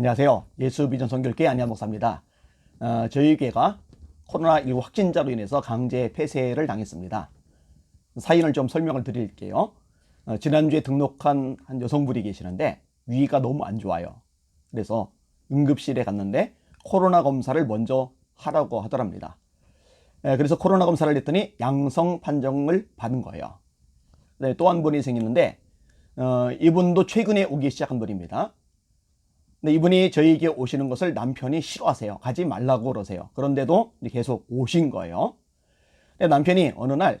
안녕하세요. 예수 비전 선교회 안녕 목사입니다. 어, 저희 교회가 코로나19 확진자로 인해서 강제 폐쇄를 당했습니다. 사연을 좀 설명을 드릴게요. 어, 지난주에 등록한 한 여성분이 계시는데 위가 너무 안 좋아요. 그래서 응급실에 갔는데 코로나 검사를 먼저 하라고 하더랍니다. 예, 그래서 코로나 검사를 했더니 양성 판정을 받은 거예요. 네, 또한 분이 생겼는데 어, 이분도 최근에 오기 시작한 분입니다. 근데 이분이 저희에게 오시는 것을 남편이 싫어하세요. 가지 말라고 그러세요. 그런데도 계속 오신 거예요. 근데 남편이 어느 날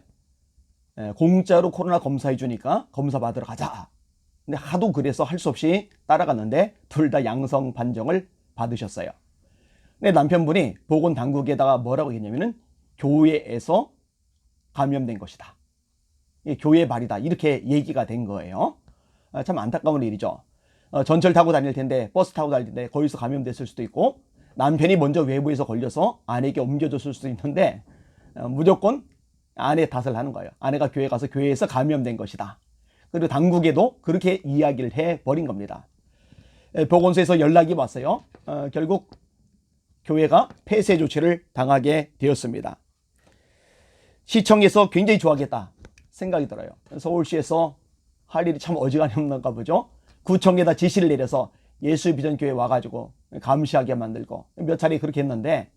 에, 공짜로 코로나 검사해 주니까 검사 받으러 가자. 근데 하도 그래서 할 수 없이 따라갔는데 둘 다 양성 판정을 받으셨어요. 근데 남편분이 보건 당국에다가 뭐라고 했냐면은 교회에서 감염된 것이다. 교회 말이다. 이렇게 얘기가 된 거예요. 아, 참 안타까운 일이죠. 어, 전철 타고 다닐 텐데 버스 타고 다닐 텐데 거기서 감염됐을 수도 있고 남편이 먼저 외부에서 걸려서 아내에게 옮겨줬을 수도 있는데 어, 무조건 아내 탓을 하는 거예요. 아내가 교회 가서 교회에서 감염된 것이다. 그리고 당국에도 그렇게 이야기를 해 버린 겁니다. 에, 보건소에서 연락이 왔어요. 어, 결국 교회가 폐쇄 조치를 당하게 되었습니다. 시청에서 굉장히 좋아하겠다 생각이 들어요. 서울시에서 할 일이 참 어지간히 없는가 보죠. 구청에다 지시를 내려서 예수 비전 교회 와가지고 감시하게 만들고 몇 차례 그렇게 했는데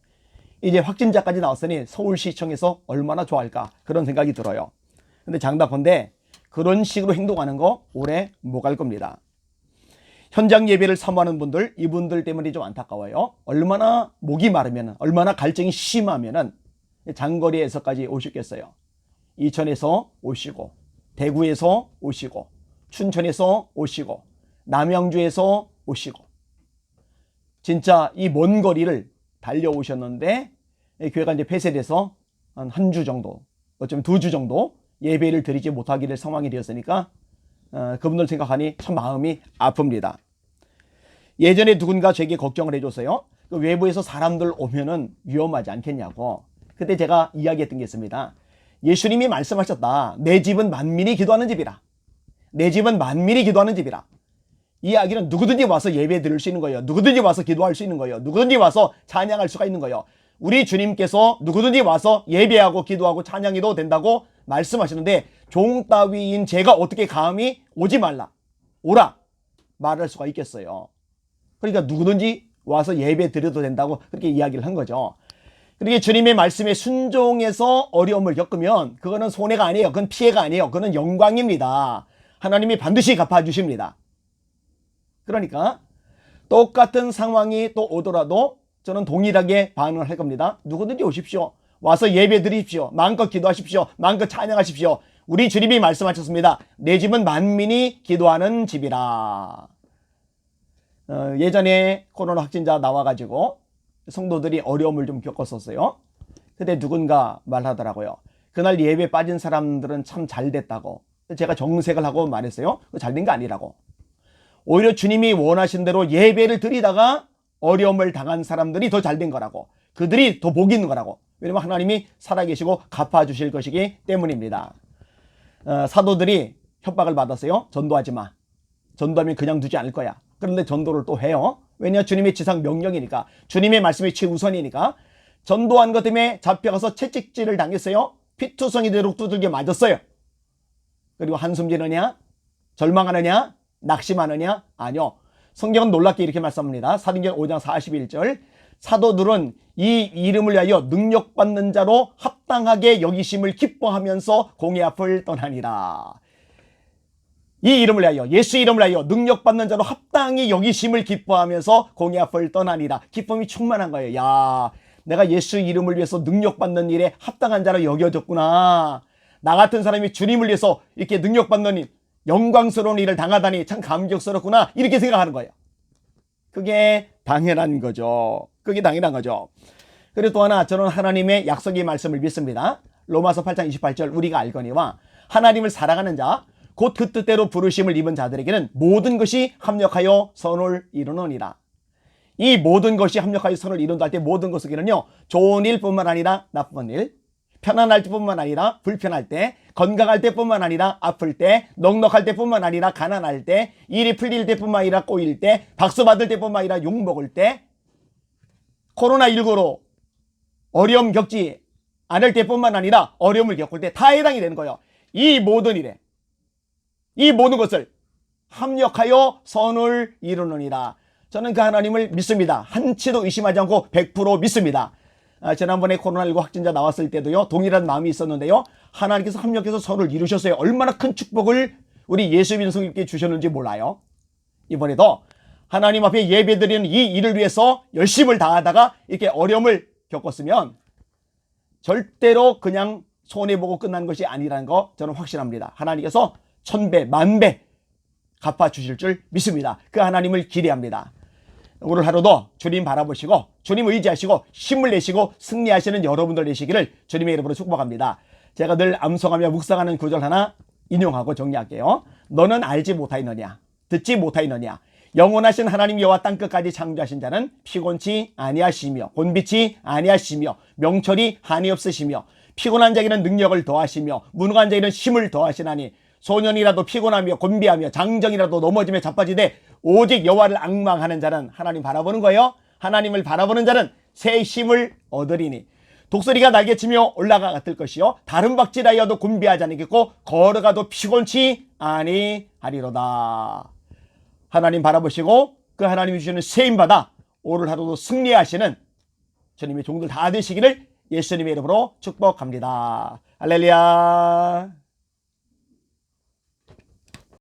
이제 확진자까지 나왔으니 서울시청에서 얼마나 좋아할까 그런 생각이 들어요. 근데 장담컨대 그런 식으로 행동하는 거 오래 못 갈 겁니다. 현장 예배를 사모하는 분들 이분들 때문에 좀 안타까워요. 얼마나 목이 마르면 얼마나 갈증이 심하면은 장거리에서까지 오시겠어요. 이천에서 오시고 대구에서 오시고 춘천에서 오시고 남양주에서 오시고 진짜 이 먼 거리를 달려오셨는데 교회가 이제 폐쇄돼서 한 한 주 정도 어쩌면 두 주 정도 예배를 드리지 못하기를 상황이 되었으니까 어, 그분들 생각하니 참 마음이 아픕니다. 예전에 누군가 저에게 걱정을 해줬어요. 그 외부에서 사람들 오면은 위험하지 않겠냐고. 그때 제가 이야기했던 게 있습니다. 예수님이 말씀하셨다. 내 집은 만민이 기도하는 집이라. 내 집은 만민이 기도하는 집이라. 이 이야기는 누구든지 와서 예배 드릴 수 있는 거예요. 누구든지 와서 기도할 수 있는 거예요. 누구든지 와서 찬양할 수가 있는 거예요. 우리 주님께서 누구든지 와서 예배하고 기도하고 찬양해도 된다고 말씀하시는데 종 따위인 제가 어떻게 감히 오지 말라. 오라. 말할 수가 있겠어요. 그러니까 누구든지 와서 예배 드려도 된다고 그렇게 이야기를 한 거죠. 그렇게 주님의 말씀에 순종해서 어려움을 겪으면 그거는 손해가 아니에요. 그건 피해가 아니에요. 그거는 영광입니다. 하나님이 반드시 갚아주십니다. 그러니까 똑같은 상황이 또 오더라도 저는 동일하게 반응을 할 겁니다. 누구든지 오십시오. 와서 예배 드리십시오. 마음껏 기도하십시오. 마음껏 찬양하십시오. 우리 주님이 말씀하셨습니다. 내 집은 만민이 기도하는 집이라. 어, 예전에 코로나 확진자 나와가지고 성도들이 어려움을 좀 겪었었어요. 근데 누군가 말하더라고요. 그날 예배 빠진 사람들은 참 잘 됐다고. 제가 정색을 하고 말했어요. 잘 된 게 아니라고. 오히려 주님이 원하신 대로 예배를 드리다가 어려움을 당한 사람들이 더 잘 된 거라고. 그들이 더복 있는 거라고. 왜냐면 하나님이 살아계시고 갚아주실 것이기 때문입니다. 어, 사도들이 협박을 받았어요. 전도하지 마. 전도하면 그냥 두지 않을 거야. 그런데 전도를 또 해요. 왜냐? 주님의 지상 명령이니까. 주님의 말씀이 최우선이니까. 전도한 것 때문에 잡혀가서 채찍질을 당했어요. 피투성이 되도록 두들겨 맞았어요. 그리고 한숨 지느냐? 절망하느냐? 낙심하느냐? 아니요. 성경은 놀랍게 이렇게 말씀합니다. 사도행전 5장 41절. 사도들은 이 이름을 위하여 능력받는 자로 합당하게 여기심을 기뻐하면서 공의 앞을 떠나니라. 이 이름을 위하여 예수 이름을 위하여 능력받는 자로 합당히 여기심을 기뻐하면서 공의 앞을 떠나니라. 기쁨이 충만한 거예요. 야, 내가 예수 이름을 위해서 능력받는 일에 합당한 자로 여겨졌구나. 나 같은 사람이 주님을 위해서 이렇게 능력받는 영광스러운 일을 당하다니 참 감격스럽구나. 이렇게 생각하는 거예요. 그게 당연한 거죠. 그게 당연한 거죠. 그리고 또 하나 저는 하나님의 약속의 말씀을 믿습니다. 로마서 8장 28절 우리가 알거니와 하나님을 사랑하는 자 곧 그 뜻대로 부르심을 입은 자들에게는 모든 것이 합력하여 선을 이루느니라. 이 모든 것이 합력하여 선을 이룬다 할 때 모든 것에게는요 좋은 일뿐만 아니라 나쁜 일, 편안할 때뿐만 아니라 불편할 때, 건강할 때뿐만 아니라 아플 때, 넉넉할 때뿐만 아니라 가난할 때, 일이 풀릴 때뿐만 아니라 꼬일 때, 박수 받을 때뿐만 아니라 욕 먹을 때, 코로나19로 어려움 겪지 않을 때뿐만 아니라 어려움을 겪을 때 다 해당이 되는 거예요. 이 모든 일에 이 모든 것을 합력하여 선을 이루느니라. 저는 그 하나님을 믿습니다. 한치도 의심하지 않고 100% 믿습니다. 아, 지난번에 코로나19 확진자 나왔을 때도요, 동일한 마음이 있었는데요, 하나님께서 합력해서 선을 이루셨어요. 얼마나 큰 축복을 우리 예수 믿는 성님께 주셨는지 몰라요. 이번에도 하나님 앞에 예배드리는 이 일을 위해서 열심을 다하다가 이렇게 어려움을 겪었으면 절대로 그냥 손해보고 끝난 것이 아니라는 거 저는 확신합니다. 하나님께서 천배, 만배 갚아주실 줄 믿습니다. 그 하나님을 기대합니다. 오늘 하루도 주님 바라보시고 주님 의지하시고 힘을 내시고 승리하시는 여러분들 되시기를 주님의 이름으로 축복합니다. 제가 늘 암송하며 묵상하는 구절 하나 인용하고 정리할게요. 너는 알지 못하였느냐 듣지 못하였느냐 영원하신 하나님 여호와 땅 끝까지 창조하신 자는 피곤치 아니하시며 곤비치 아니하시며 명철이 한이 없으시며 피곤한 자에게는 능력을 더하시며 무능한 자에게는 힘을 더하시나니 소년이라도 피곤하며 곤비하며 장정이라도 넘어지며 자빠지되 오직 여호와를 악망하는 자는 하나님 바라보는 거예요. 하나님을 바라보는 자는 새 힘을 얻으리니 독수리가 날개치며 올라가 같을 것이요 다른 박질하여도 곤비하지 않겠고 걸어가도 피곤치 아니하리로다. 하나님 바라보시고 그 하나님이 주시는 세임 받아 오늘 하루도 승리하시는 주님의 종들 다 되시기를 예수님의 이름으로 축복합니다. 할렐루야.